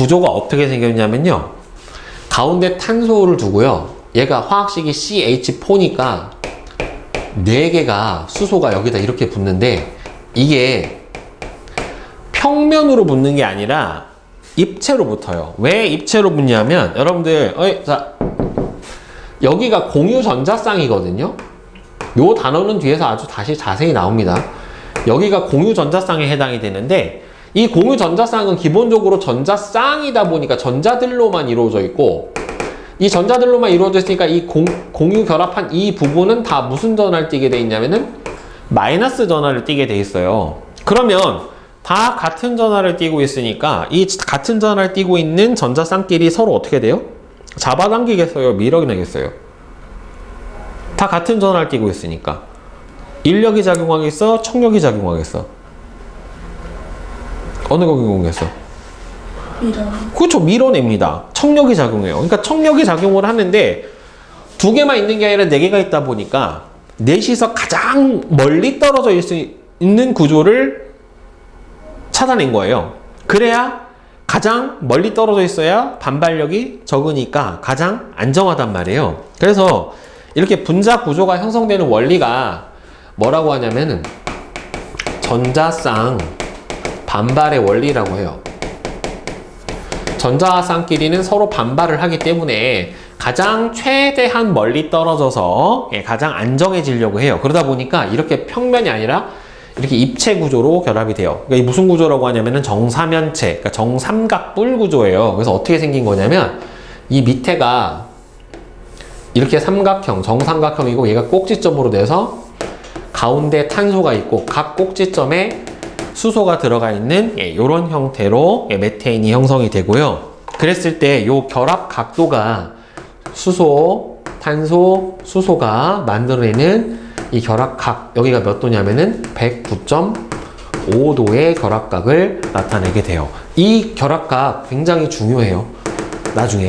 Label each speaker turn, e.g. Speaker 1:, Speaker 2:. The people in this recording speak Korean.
Speaker 1: 구조가 어떻게 생겼냐면요. 가운데 탄소를 두고요. 얘가 화학식이 CH4니까 4개가 수소가 여기다 이렇게 붙는데 이게 평면으로 붙는 게 아니라 입체로 붙어요. 왜 입체로 붙냐면 여러분들 어이, 자 여기가 공유 전자쌍이거든요. 요 단어는 뒤에서 아주 다시 자세히 나옵니다. 여기가 공유 전자쌍에 해당이 되는데 이 공유 전자쌍은 기본적으로 전자쌍이다 보니까 전자들로만 이루어져 있고 이 전자들로만 이루어져 있으니까 이 공, 공유 결합한 이 부분은 다 무슨 전하를 띠게 돼 있냐면은 마이너스 전하를 띠게 돼 있어요. 그러면 다 같은 전하를 띠고 있으니까 이 같은 전하를 띠고 있는 전자쌍끼리 서로 어떻게 돼요? 잡아당기겠어요? 밀어내겠어요? 다 같은 전하를 띠고 있으니까 인력이 작용하겠어? 청력이 작용하겠어? 어느 거 공격했어?
Speaker 2: 이런
Speaker 1: 그렇죠. 밀어냅니다. 청력이 작용해요. 그러니까 청력이 작용을 하는데 두 개만 있는 게 아니라 네 개가 있다 보니까 넷이서 가장 멀리 떨어져 있- 있는 구조를 찾아낸 거예요. 그래야 가장 멀리 떨어져 있어야 반발력이 적으니까 가장 안정하단 말이에요. 그래서 이렇게 분자 구조가 형성되는 원리가 뭐라고 하냐면은 전자쌍 반발의 원리라고 해요. 전자쌍끼리는 서로 반발을 하기 때문에 가장 최대한 멀리 떨어져서 예, 가장 안정해지려고 해요. 그러다 보니까 이렇게 평면이 아니라 이렇게 입체 구조로 결합이 돼요. 그러니까 이 무슨 구조라고 하냐면은 정사면체, 그러니까 정삼각뿔 구조예요. 그래서 어떻게 생긴 거냐면 이 밑에가 이렇게 삼각형, 정삼각형이고 얘가 꼭지점으로 돼서 가운데 탄소가 있고 각 꼭지점에 수소가 들어가 있는 이런 형태로 예, 메테인이 형성이 되고요. 그랬을 때 이 결합 각도가 수소, 탄소, 수소가 만들어내는 이 결합각 여기가 몇 도냐면은 109.5도의 결합각을 나타내게 돼요. 이 결합각 굉장히 중요해요. 나중에